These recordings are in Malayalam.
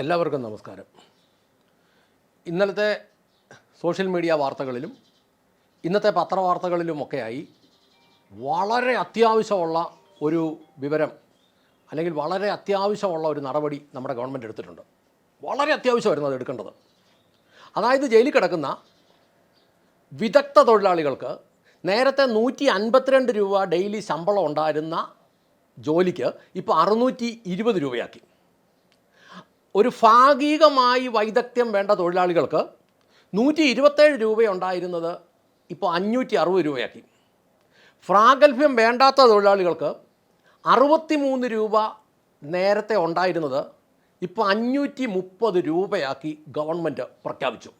എല്ലാവർക്കും നമസ്കാരം. ഇന്നലത്തെ സോഷ്യൽ മീഡിയ വാർത്തകളിലും ഇന്നത്തെ പത്രവാർത്തകളിലുമൊക്കെയായി വളരെ അത്യാവശ്യമുള്ള ഒരു വിവരം അല്ലെങ്കിൽ വളരെ അത്യാവശ്യമുള്ള ഒരു നടപടി നമ്മുടെ ഗവൺമെന്റ് എടുത്തിട്ടുണ്ട്. വളരെ അത്യാവശ്യമായിരുന്നു അത് എടുക്കേണ്ടത്. അതായത് ജയിലിൽ കിടക്കുന്ന വിദഗ്ധ തൊഴിലാളികൾക്ക് നേരത്തെ നൂറ്റി അൻപത്തിരണ്ട് രൂപ ഡെയിലി ശമ്പളം ഉണ്ടായിരുന്ന ജോലിക്ക് ഇപ്പോൾ അറുന്നൂറ്റി ഇരുപത് രൂപയാക്കി. ഒരു ഭാഗികമായി വൈദഗ്ധ്യം വേണ്ട തൊഴിലാളികൾക്ക് നൂറ്റി ഇരുപത്തേഴ് രൂപയുണ്ടായിരുന്നത് ഇപ്പോൾ അഞ്ഞൂറ്റി അറുപത് രൂപയാക്കി. പ്രാഗൽഭ്യം വേണ്ടാത്ത തൊഴിലാളികൾക്ക് അറുപത്തി മൂന്ന് രൂപ നേരത്തെ ഉണ്ടായിരുന്നത് ഇപ്പോൾ അഞ്ഞൂറ്റി മുപ്പത് രൂപയാക്കി ഗവൺമെന്റ് പ്രഖ്യാപിച്ചു.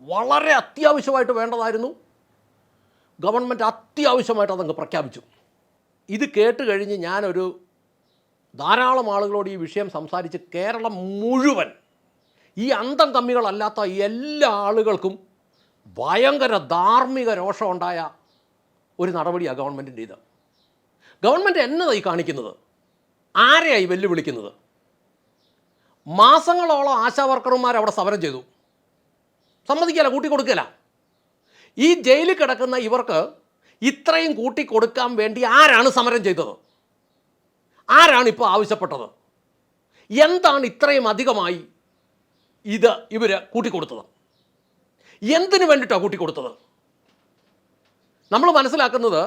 വളരെ അത്യാവശ്യമായിട്ട് വേണ്ടതായിരുന്നു. ഗവൺമെന്റ് അത്യാവശ്യമായിട്ട് അതങ്ങ് പ്രഖ്യാപിച്ചു. ഇത് കേട്ട് കഴിഞ്ഞ് ഞാനൊരു ധാരാളം ആളുകളോട് ഈ വിഷയം സംസാരിച്ച് കേരളം മുഴുവൻ ഈ അന്തം തമ്മികളല്ലാത്ത എല്ലാ ആളുകൾക്കും ഭയങ്കര ധാർമ്മിക രോഷമുണ്ടായ ഒരു നടപടിയാണ് ഗവൺമെന്റിന്റെ ഇത്. ഗവൺമെന്റ് എന്നതായി കാണിക്കുന്നത്? ആരെയായി വെല്ലുവിളിക്കുന്നത്? മാസങ്ങളോളം ആശാവർക്കർമാർ അവിടെ സമരം ചെയ്തു. സമ്മതിക്കല കൂട്ടിക്കൊടുക്കല. ഈ ജയിലിൽ കിടക്കുന്ന ഇവർക്ക് ഇത്രയും കൂട്ടിക്കൊടുക്കാൻ വേണ്ടി ആരാണ് സമരം ചെയ്തത്? ആരാണ് ഇപ്പോൾ ആവശ്യപ്പെട്ടത്? എന്താണ് ഇത്രയും അധികമായി ഇത് ഇവർ കൂട്ടിക്കൊടുത്തത്? എന്തിനു വേണ്ടിയിട്ടാണ് കൂട്ടിക്കൊടുത്തത്? നമ്മൾ മനസ്സിലാക്കുന്നത്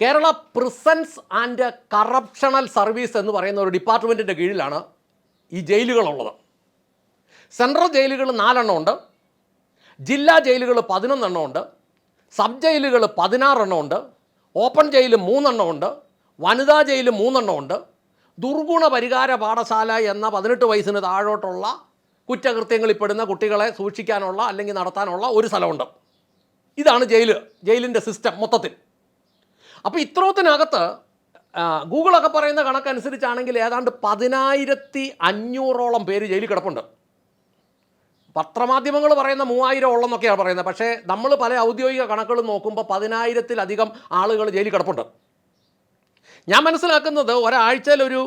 Kerala prisons and correctional service എന്ന് പറയുന്ന ഒരു ഡിപ്പാർട്ട്മെന്റിന്റെ കീഴിലാണ് ഈ ജയിലുകളുള്ളത്. സെൻട്രൽ ജയിലുകൾ നാലെണ്ണം ഉണ്ട്. ജില്ലാ ജയിലുകൾ പതിനൊന്നെണ്ണം ഉണ്ട്. സബ് ജയിലുകൾ പതിനാറെണ്ണം ഉണ്ട്. ഓപ്പൺ ജയിൽ മൂന്നെണ്ണം ഉണ്ട്. വനിതാ ജയിൽ മൂന്നെണ്ണം ഉണ്ട്. ദുർഗുണ പരിഹാര പാഠശാല എന്ന പതിനെട്ട് വയസ്സിന് താഴോട്ടുള്ള കുറ്റകൃത്യങ്ങളിൽ പെടുന്ന കുട്ടികളെ സൂക്ഷിക്കാനുള്ള അല്ലെങ്കിൽ നടത്താനുള്ള ഒരു സ്ഥലമുണ്ട്. ഇതാണ് ജയിൽ ജയിലിന്റെ സിസ്റ്റം മൊത്തത്തിൽ. അപ്പോൾ ഇത്രത്തിനകത്ത് ഗൂഗിളൊക്കെ പറയുന്ന കണക്കനുസരിച്ചാണെങ്കിൽ ഏതാണ്ട് പതിനായിരത്തി അഞ്ഞൂറോളം പേര് ജയിലിൽ കിടപ്പുണ്ട്. പത്രമാധ്യമങ്ങൾ പറയുന്ന മൂവായിരം ഉള്ളെന്നൊക്കെയാണ് പറയുന്നത്. പക്ഷേ നമ്മൾ പല ഔദ്യോഗിക കണക്കുകൾ നോക്കുമ്പോൾ പതിനായിരത്തിലധികം ആളുകൾ ജയിലിൽ കിടപ്പുണ്ട്. ഞാൻ മനസ്സിലാക്കുന്നത് ഒരാഴ്ചയിൽ ഒരു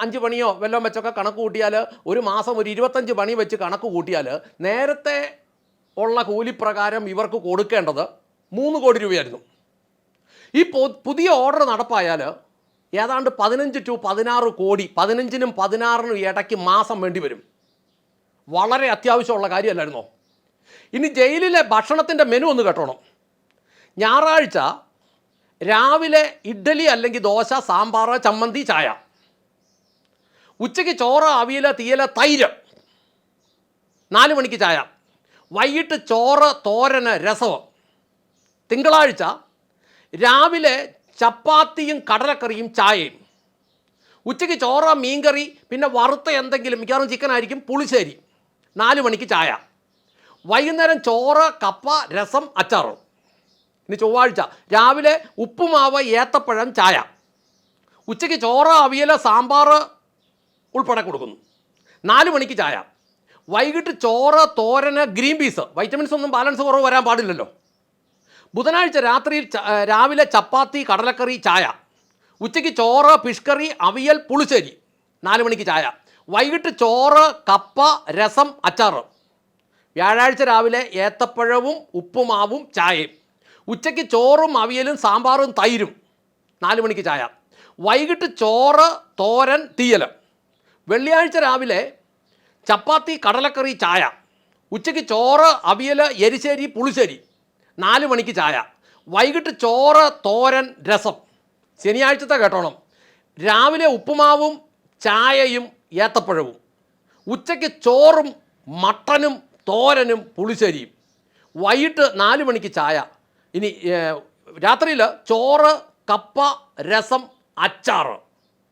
അഞ്ച് പണിയോ വല്ലതും വെച്ചൊക്കെ കണക്ക് കൂട്ടിയാൽ ഒരു മാസം ഒരു ഇരുപത്തഞ്ച് പണി വെച്ച് കണക്ക് കൂട്ടിയാൽ നേരത്തെ ഉള്ള കൂലിപ്രകാരം ഇവർക്ക് കൊടുക്കേണ്ടത് മൂന്ന് കോടി രൂപയായിരുന്നു. ഈ പുതിയ ഓർഡർ നടപ്പായാൽ ഏതാണ്ട് പതിനഞ്ച് ടു പതിനാറ് കോടി പതിനഞ്ചിനും പതിനാറിനും ഇടയ്ക്ക് മാസം വേണ്ടി വരും. വളരെ അത്യാവശ്യമുള്ള കാര്യമല്ലായിരുന്നോ? ഇനി ജയിലിലെ ഭക്ഷണത്തിന്റെ മെനു ഒന്ന് കേട്ടോണം. ഞായറാഴ്ച രാവിലെ ഇഡ്ഡലി അല്ലെങ്കിൽ ദോശ സാമ്പാർ ചമ്മന്തി ചായ. ഉച്ചയ്ക്ക് ചോറ് അവിയല തീയല തൈര്. നാല് മണിക്ക് ചായ. വൈകിട്ട് ചോറ് തോരന് രസവും. തിങ്കളാഴ്ച രാവിലെ ചപ്പാത്തിയും കടലക്കറിയും ചായയും. ഉച്ചയ്ക്ക് ചോറ് മീൻകറി പിന്നെ വറുത്ത എന്തെങ്കിലും മിക്കവാറും ചിക്കൻ ആയിരിക്കും പുളിശ്ശേരി. നാല് മണിക്ക് ചായ. വൈകുന്നേരം ചോറ് കപ്പ രസം അച്ചാറും. ഇനി ചൊവ്വാഴ്ച. രാവിലെ ഉപ്പുമാവ് ഏത്തപ്പഴം ചായ. ഉച്ചയ്ക്ക് ചോറ് അവിയൽ സാമ്പാർ ഉൾപ്പെടെ കൊടുക്കുന്നു. നാല് മണിക്ക് ചായ. വൈകിട്ട് ചോറ് തോരന് ഗ്രീൻ പീസ്. വൈറ്റമിൻസ് ഒന്നും ബാലൻസ് കുറവ് വരാൻ പാടില്ലല്ലോ. ബുധനാഴ്ച രാത്രിയിൽ രാവിലെ ചപ്പാത്തി കടലക്കറി ചായ. ഉച്ചയ്ക്ക് ചോറ് ഫിഷ്കറി അവിയൽ പുളിശ്ശേരി. നാല് മണിക്ക് ചായ. വൈകിട്ട് ചോറ് കപ്പ രസം അച്ചാറ്. വ്യാഴാഴ്ച രാവിലെ ഏത്തപ്പഴവും ഉപ്പുമാവും ചായയും. ഉച്ചയ്ക്ക് ചോറും അവിയലും സാമ്പാറും തൈരും. നാല് മണിക്ക് ചായ. വൈകിട്ട് ചോറ് തോരൻ തീയൽ വെള്ളിയാഴ്ച രാവിലെ ചപ്പാത്തി കടലക്കറി ചായ. ഉച്ചയ്ക്ക് ചോറ് അവിയൽ എരിശ്ശേരി പുളിശ്ശേരി. നാല് മണിക്ക് ചായ. വൈകിട്ട് ചോറ് തോരൻ രസം. ശനിയാഴ്ചത്തെ കേട്ടോണം. രാവിലെ ഉപ്പുമാവും ചായയും ഏത്തപ്പഴവും. ഉച്ചയ്ക്ക് ചോറും മട്ടനും തോരനും പുളിശ്ശേരിയും. വൈകിട്ട് നാല് മണിക്ക് ചായ. ഇനി രാത്രിയിൽ ചോറ് കപ്പ രസം അച്ചാറ്.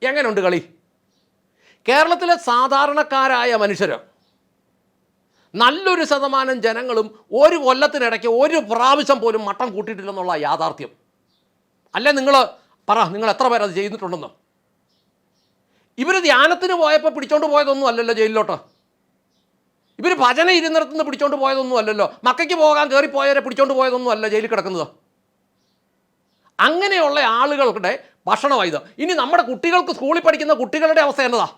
എങ്ങനെയുണ്ട് കളി? കേരളത്തിലെ സാധാരണക്കാരായ മനുഷ്യർ നല്ലൊരു ശതമാനം ജനങ്ങളും ഒരു കൊല്ലത്തിനിടയ്ക്ക് ഒരു പ്രാവശ്യം പോലും മട്ടം കൂട്ടിയിട്ടില്ലെന്നുള്ള യാഥാർത്ഥ്യം. അല്ലേ നിങ്ങൾ പറ നിങ്ങൾ എത്ര പേരത് ചെയ്തിട്ടുണ്ടെന്ന്. ഇവർ ധ്യാനത്തിന് പോയപ്പോൾ പിടിച്ചോണ്ട് പോയതൊന്നും അല്ലല്ലോ ജയിലിലോട്ട്. ഇവർ ഭജന ഇരുന്നിടത്തുനിന്ന് പിടിച്ചോണ്ട് പോയതൊന്നും അല്ലല്ലോ. മക്കയ്ക്ക് പോകാൻ കയറിപ്പോയവരെ പിടിച്ചോണ്ട് പോയതൊന്നും അല്ല ജയിലിൽ കിടക്കുന്നത്. അങ്ങനെയുള്ള ആളുകളുടെ ഭക്ഷണമായത് ഇനി നമ്മുടെ കുട്ടികൾക്ക് സ്കൂളിൽ പഠിക്കുന്ന കുട്ടികളുടെ അവസ്ഥ എന്നതാ?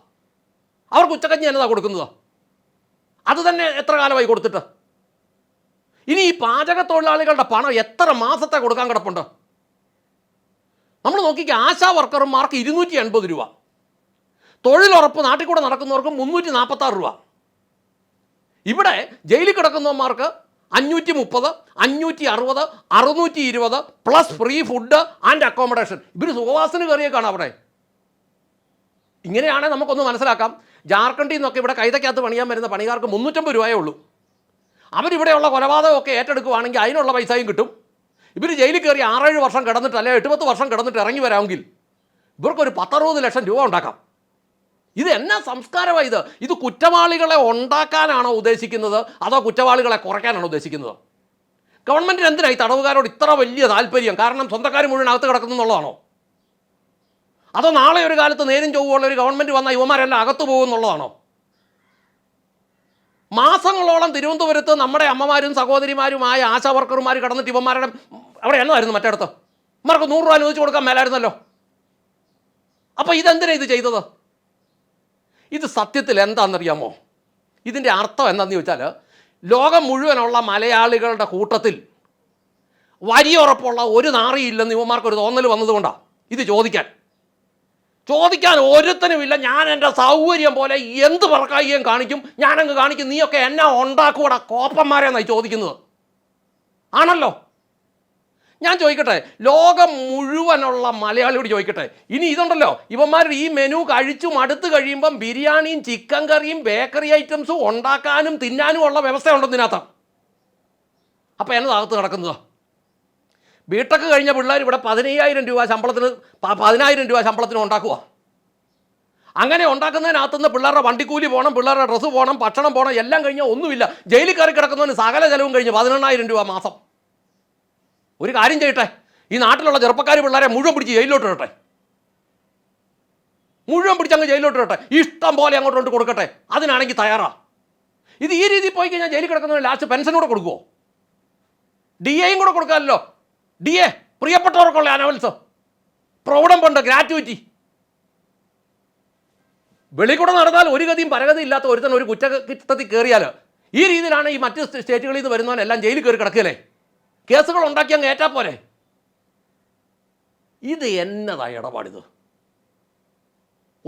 അവർക്ക് ഉച്ചക്കഞ്ഞി എന്നതാ കൊടുക്കുന്നത്? അത് തന്നെ എത്ര കാലമായി കൊടുത്തിട്ട്? ഇനി ഈ പാചക തൊഴിലാളികളുടെ പണം എത്ര മാസത്തെ കൊടുക്കാൻ കിടപ്പുണ്ട്? നമ്മൾ നോക്കിക്കുക ആശാ വർക്കർമാർക്ക് ഇരുന്നൂറ്റി എൺപത് രൂപ. തൊഴിലുറപ്പ് നാട്ടിൽ കൂടെ നടക്കുന്നവർക്ക് മുന്നൂറ്റി നാൽപ്പത്താറ് രൂപ. ഇവിടെ ജയിലിൽ കിടക്കുന്നവന്മാർക്ക് അഞ്ഞൂറ്റി മുപ്പത് അഞ്ഞൂറ്റി അറുപത് അറുന്നൂറ്റി ഇരുപത് plus free food and accommodation ഇവർ സുഖവാസന് കയറിയേക്കാണ് അവിടെ. ഇങ്ങനെയാണെങ്കിൽ നമുക്കൊന്ന് മനസ്സിലാക്കാം. ജാർഖണ്ഡിൽ നിന്നൊക്കെ ഇവിടെ കൈതക്കകത്ത് പണിയാൻ വരുന്ന പണിക്കാർക്ക് മുന്നൂറ്റമ്പത് രൂപയേ ഉള്ളൂ. അവരിവിടെയുള്ള കൊലപാതകമൊക്കെ ഏറ്റെടുക്കുകയാണെങ്കിൽ അതിനുള്ള പൈസയും കിട്ടും. ഇവർ ജയിലിൽ കയറി ആറേഴ് വർഷം കിടന്നിട്ട് അല്ലെങ്കിൽ എട്ടുപത്ത് വർഷം കിടന്നിട്ട് ഇറങ്ങി വരാമെങ്കിൽ ഇവർക്കൊരു പത്തറുപത് ലക്ഷം രൂപ ഉണ്ടാക്കാം. ഇത് എന്നാ സംസ്കാരമാണ് ഇത്? ഇത് കുറ്റവാളികളെ ഉണ്ടാക്കാനാണോ ഉദ്ദേശിക്കുന്നത്? അതോ കുറ്റവാളികളെ കുറയ്ക്കാനാണോ ഉദ്ദേശിക്കുന്നത്? ഗവൺമെന്റിന് എന്തിനാണ് ഈ തടവുകാരോട് ഇത്ര വലിയ താല്പര്യം? കാരണം സ്വന്തക്കാർ മുഴുവൻ അകത്ത് കിടക്കുന്നു എന്നുള്ളതാണോ? അതോ നാളെ ഒരു കാലത്ത് നേരും ചൊവ്വുള്ള ഒരു ഗവൺമെന്റ് വന്ന യുവമാരെല്ലാം അകത്തു പോകുന്നുള്ളതാണോ മാസങ്ങളോളം തിരുവനന്തപുരത്ത് നമ്മുടെ അമ്മമാരും സഹോദരിമാരുമായ ആശാ വർക്കർമാർ കടന്നിട്ട് ഇവന്മാരുടെ അവിടെ എന്നായിരുന്നു മറ്റേടത്ത് ഇവർക്ക് നൂറ് രൂപ അനുവദിച്ച് കൊടുക്കാൻ മേലായിരുന്നല്ലോ. അപ്പോൾ ഇതെന്തിനാണ് ഇത് ചെയ്തത്? ഇത് സത്യത്തിൽ എന്താണെന്നറിയാമോ? ഇതിന്റെ അർത്ഥം എന്താണെന്ന് ചോദിച്ചാൽ ലോകം മുഴുവനുള്ള മലയാളികളുടെ കൂട്ടത്തിൽ വരിയുറപ്പുള്ള ഒരു നാറിയില്ലെന്ന് ഇവന്മാർക്കൊരു തോന്നൽ വന്നതുകൊണ്ടാണ് ഇത് ചോദിക്കാൻ. ചോദിക്കാൻ ഒരുത്തനുമില്ല ഞാൻ എന്റെ സൗകര്യം പോലെ എന്ത് പറക്കായിയും കാണിക്കും. ഞാനങ്ങ് കാണിക്കും. നീയൊക്കെ എന്നാ ഉണ്ടാക്കൂടാ കോപ്പന്മാരെന്നായി ചോദിക്കുന്നത്. ആണല്ലോ? ഞാൻ ചോദിക്കട്ടെ ലോകം മുഴുവനുള്ള മലയാളിയോട് ചോദിക്കട്ടെ ഇനി ഇതുണ്ടല്ലോ ഇവന്മാർ ഈ മെനു കഴിച്ചും അടുത്ത് കഴിയുമ്പം ബിരിയാണിയും ചിക്കൻ കറിയും ബേക്കറി ഐറ്റംസും ഉണ്ടാക്കാനും തിന്നാനും ഉള്ള വ്യവസ്ഥ ഉണ്ടോ ഇതിനകത്ത് അപ്പോൾ എന്നതാകത്ത് കിടക്കുന്നത്? ബിടെക് കഴിഞ്ഞ പിള്ളേർ ഇവിടെ പതിനയ്യായിരം രൂപ ശമ്പളത്തിന് പതിനായിരം രൂപ ശമ്പളത്തിന് ഉണ്ടാക്കുക അങ്ങനെ ഉണ്ടാക്കുന്നതിനകത്തുനിന്ന് പിള്ളേരുടെ വണ്ടിക്കൂലി പോകണം പിള്ളേരുടെ ഡ്രസ്സ് പോകണം ഭക്ഷണം പോകണം എല്ലാം കഴിഞ്ഞാൽ ഒന്നുമില്ല. ജയിലിൽ കയറി കിടക്കുന്നതിന് സകല ചെലവും കഴിഞ്ഞ് പതിനെണ്ണായിരം രൂപ മാസം. ഒരു കാര്യം ചെയ്യട്ടെ. ഈ നാട്ടിലുള്ള ചെറുപ്പക്കാർ പിള്ളേരെ മുഴുവൻ പിടിച്ച് ജയിലിലോട്ട് ഇടട്ടെ. മുഴുവൻ പിടിച്ച് അങ്ങ് ജയിലിലോട്ട് ഇടട്ടെ. ഇഷ്ടം പോലെ അങ്ങോട്ട് കൊണ്ട് കൊടുക്കട്ടെ. അതിനാണെങ്കിൽ തയ്യാറാ. ഇത് ഈ രീതിയിൽ പോയി കഴിഞ്ഞാൽ ജയിലിൽ കിടക്കുന്നതിന് ലാസ്റ്റ് പെൻഷൻ കൂടെ കൊടുക്കുമോ ഡി എയും കൂടെ കൊടുക്കാമല്ലോ. ഡി എ പ്രിയപ്പെട്ടവർക്കുള്ള അനവൽസ് പ്രൗഢം പണ്ട് ഗ്രാറ്റുവിറ്റി. വെളിക്കൂടെ നടന്നാൽ ഒരു ഗതിയും പരഗതി ഇല്ലാത്ത ഒരുത്തൻ ഒരു കുറ്റകൃത്യത്തിൽ കയറിയാൽ ഈ രീതിയിലാണ് ഈ മറ്റ് സ്റ്റേറ്റുകളിൽ നിന്ന് വരുന്നവനെല്ലാം ജയിലിൽ കയറി കിടക്കുകയല്ലേ കേസുകൾ ഉണ്ടാക്കി അങ്ങ് ഏറ്റാ പോരെ? ഇത് എന്നതാ ഇടപാടിത്?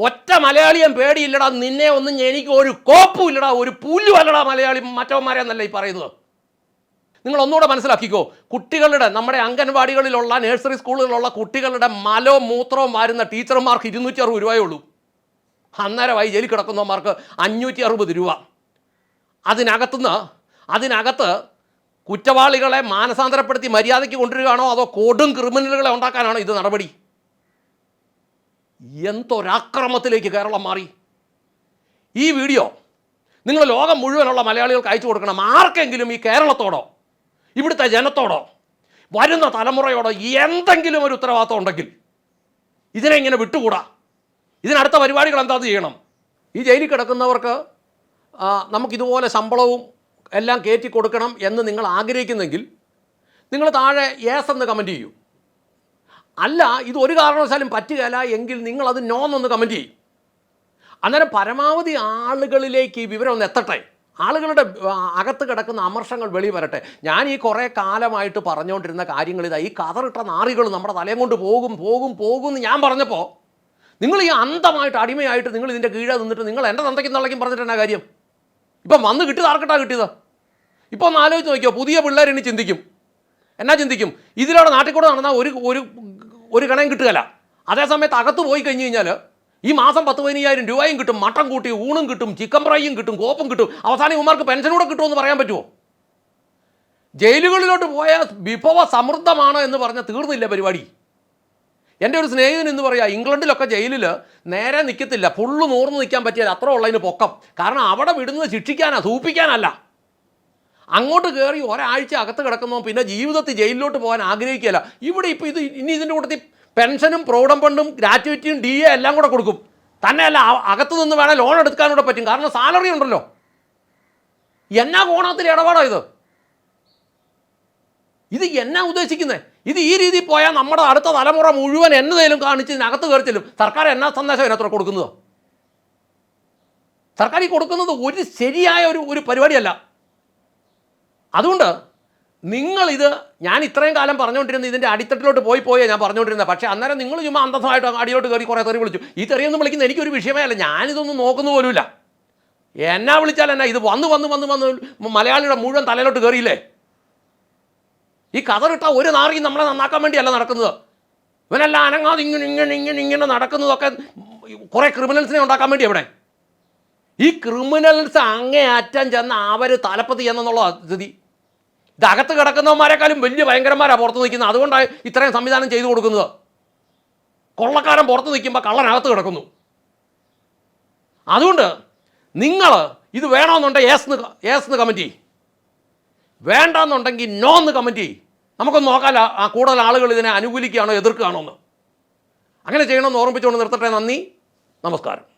ഒറ്റ മലയാളിയും പേടിയില്ലടാ നിന്നെ ഒന്നും എനിക്ക് ഒരു കോപ്പും ഇല്ലടാ ഒരു പുല്ലും അല്ലടാ മലയാളി മറ്റവന്മാരെ എന്നല്ല ഈ പറയുന്നത്. നിങ്ങൾ ഒന്നുകൂടെ മനസ്സിലാക്കിക്കോ കുട്ടികളുടെ നമ്മുടെ അംഗൻവാടികളിലുള്ള നഴ്സറി സ്കൂളുകളിലുള്ള കുട്ടികളുടെ മലോ മൂത്രവും വാരുന്ന ടീച്ചർമാർക്ക് ഇരുന്നൂറ്റി അറുപത് രൂപയേ ഉള്ളൂ അന്നേരമായി ജയിലിൽ കിടക്കുന്നവന്മാർക്ക് അഞ്ഞൂറ്റി അറുപത് രൂപ. അതിനകത്തുനിന്ന് അതിനകത്ത് കുറ്റവാളികളെ മാനസാന്തരപ്പെടുത്തി മര്യാദയ്ക്ക് കൊണ്ടുവരികയാണോ അതോ കൊടും ക്രിമിനലുകളെ ഉണ്ടാക്കാനാണോ ഇത് നടപടി? എന്തൊരാക്രമത്തിലേക്ക് കേരളം മാറി? ഈ വീഡിയോ നിങ്ങൾ ലോകം മുഴുവനുള്ള മലയാളികൾക്ക് അയച്ചു കൊടുക്കണം. ആർക്കെങ്കിലും ഈ കേരളത്തോടോ ഇവിടുത്തെ ജനത്തോടോ വരുന്ന തലമുറയോടോ എന്തെങ്കിലും ഒരു ഉത്തരവാദിത്വം ഉണ്ടെങ്കിൽ ഇതിനെ ഇങ്ങനെ വിട്ടുകൂടാ. ഇതിനടുത്ത പരിപാടികൾ എന്താ ചെയ്യണം? ഈ ജയിലിൽ കിടക്കുന്നവർക്ക് നമുക്കിതുപോലെ ശമ്പളവും എല്ലാം കയറ്റി കൊടുക്കണം എന്ന് നിങ്ങൾ ആഗ്രഹിക്കുന്നെങ്കിൽ നിങ്ങൾ താഴെ യേസ് എന്ന് കമന്റ് ചെയ്യൂ. അല്ല ഇത് ഒരു കാരണവശാലും പറ്റുകയില്ല എങ്കിൽ നിങ്ങളത് നോന്നൊന്ന് കമന്റ് ചെയ്യും. അന്നേരം പരമാവധി ആളുകളിലേക്ക് ഈ വിവരം ഒന്ന് എത്തട്ടെ. ആളുകളുടെ അകത്ത് കിടക്കുന്ന അമർഷങ്ങൾ വെളി വരട്ടെ. ഞാൻ ഈ കുറേ കാലമായിട്ട് പറഞ്ഞുകൊണ്ടിരുന്ന കാര്യങ്ങൾ ഇതാ ഈ കതറിട്ട നാറികൾ നമ്മുടെ തലയും കൊണ്ട് പോകും പോകും പോകും എന്ന് ഞാൻ പറഞ്ഞപ്പോൾ നിങ്ങൾ ഈ അന്തമായിട്ട് അടിമയായിട്ട് നിങ്ങൾ ഇതിന്റെ കീഴെ നിന്നിട്ട് നിങ്ങൾ എന്റെ തന്തയ്ക്കും തള്ളയ്ക്കും പറഞ്ഞിട്ട് എന്നാ കാര്യം? ഇപ്പം വന്ന് കിട്ടിയത് ആർക്കിട്ടാണ് കിട്ടിയത്? ഇപ്പം ഒന്ന് ആലോചിച്ച് നോക്കിയോ? പുതിയ പിള്ളേർ ചിന്തിക്കും. എന്നാ ചിന്തിക്കും? ഇതിലൂടെ നാട്ടിൽ കൂടെ നടന്നാൽ ഒരു ഒരു ഒരു കണയും കിട്ടുകയില്ല. അതേസമയത്ത് അകത്ത് പോയി കഴിഞ്ഞ് കഴിഞ്ഞാൽ ഈ മാസം പത്ത് പതിനയ്യായിരം രൂപയും കിട്ടും മട്ടൻ കൂട്ടി ഊണും കിട്ടും ചിക്കൻ ഫ്രൈയും കിട്ടും കോപ്പും കിട്ടും. അവസാനം ഇവന്മാർക്ക് പെൻഷൻ കൂടെ കിട്ടുമെന്ന് പറയാൻ പറ്റുമോ? ജയിലുകളിലോട്ട് പോയ വിഭവ സമൃദ്ധമാണ് എന്ന് പറഞ്ഞാൽ തീർന്നില്ല പരിപാടി. എന്റെ ഒരു സ്നേഹിതൻ എന്ന് പറയാ ഇംഗ്ലണ്ടിലൊക്കെ ജയിലിൽ നേരെ നിൽക്കത്തില്ല ഫുള്ള് നൂർന്ന് നിൽക്കാൻ പറ്റിയാൽ അത്ര ഉള്ളതിന് പൊക്കം. കാരണം അവിടെ വിടുന്നത് ശിക്ഷിക്കാനാ സൂപ്പിക്കാനല്ല. അങ്ങോട്ട് കയറി ഒരാഴ്ച അകത്ത് കിടക്കുന്നോ പിന്നെ ജീവിതത്തിൽ ജയിലിലോട്ട് പോകാൻ ആഗ്രഹിക്കുകയില്ല. ഇവിടെ ഇപ്പോൾ ഇത് ഇനി ഇതിന്റെ കൂട്ടത്തിൽ പെൻഷനും പ്രൗഢം ഫണ്ടും ഗ്രാറ്റുവിറ്റിയും ഡി എ എല്ലാം കൂടെ കൊടുക്കും. തന്നെയല്ല അകത്തു അകത്ത് നിന്ന് വേണേൽ ലോൺ എടുക്കാനൂടെ പറ്റും. കാരണം സാലറി ഉണ്ടല്ലോ. എന്നാ കോണത്തിൽ ഇടപാടാ ഇത്? ഇത് എന്നാ ഉദ്ദേശിക്കുന്നത് ഇത് ഈ രീതിയിൽ പോയാൽ നമ്മുടെ അടുത്ത തലമുറ മുഴുവൻ എന്നതേലും കാണിച്ച് ഇതിനകത്ത് കയറിച്ചെല്ലും സർക്കാർ എന്നാ സന്ദേശം ഇതിനകത്ത് കൊടുക്കുന്നതോ? സർക്കാർ ഈ കൊടുക്കുന്നത് ഒരു ശരിയായ ഒരു ഒരു പരിപാടിയല്ല. അതുകൊണ്ട് നിങ്ങളിത് ഞാൻ ഇത്രയും കാലം പറഞ്ഞുകൊണ്ടിരുന്ന ഇതിന്റെ അടിത്തട്ടിലോട്ട് പോയി പോയേ ഞാൻ പറഞ്ഞുകൊണ്ടിരുന്നത്. പക്ഷേ അന്നേരം നിങ്ങൾ ചുമ്മാ അന്തസ്സമായിട്ട് അടിയോട്ട് കയറി കുറേ തെറി വിളിച്ചു. ഈ തെറിയൊന്നും വിളിക്കുന്ന എനിക്കൊരു വിഷയമേ അല്ല. ഞാനിതൊന്നും നോക്കുന്ന പോലുമില്ല. എന്നാ വിളിച്ചാൽ എന്നാ? ഇത് വന്ന് വന്ന് വന്ന് വന്ന് മലയാളിയുടെ മുഴുവൻ തലയിലോട്ട് കയറിയില്ലേ? ഈ കതറിട്ട ഒരു നാറിയും നമ്മളെ നന്നാക്കാൻ വേണ്ടിയല്ല നടക്കുന്നത്. ഇവനെല്ലാം അനങ്ങാതെ ഇങ്ങനെ ഇങ്ങനെ ഇങ്ങനെ ഇങ്ങനെ നടക്കുന്നതൊക്കെ കുറേ ക്രിമിനൽസിനെ ഉണ്ടാക്കാൻ വേണ്ടി എവിടെ? ഈ ക്രിമിനൽസ് അങ്ങേ അങ്ങേയറ്റം ചെന്ന് അവർ തലപ്പത്ത് ചെന്നുള്ള സ്ഥിതി. ഇത് അകത്ത് കിടക്കുന്നവന്മാരെക്കാളും വലിയ ഭയങ്കരന്മാരാണ് പുറത്ത് നിൽക്കുന്നത്. അതുകൊണ്ടാണ് ഇത്രയും സംവിധാനം ചെയ്തു കൊടുക്കുന്നത്. കൊള്ളക്കാരൻ പുറത്ത് നിൽക്കുമ്പോൾ കള്ളനകത്ത് കിടക്കുന്നു. അതുകൊണ്ട് നിങ്ങൾ ഇത് വേണമെന്നുണ്ടെങ്കിൽ ഏസ് ഏസ് എന്ന് കമന്റ് ചെയ്യും. വേണ്ടെന്നുണ്ടെങ്കിൽ നോ എന്ന് കമന്റ് ചെയ്യും. നമുക്കൊന്ന് നോക്കാൻ ആ കൂടുതൽ ആളുകൾ ഇതിനെ അനുകൂലിക്കുകയാണോ എതിർക്കുകയാണോ എന്ന്. അങ്ങനെ ചെയ്യണമെന്ന് ഓർമ്മിച്ചുകൊണ്ട് നിർത്തട്ടെ. നന്ദി. നമസ്കാരം.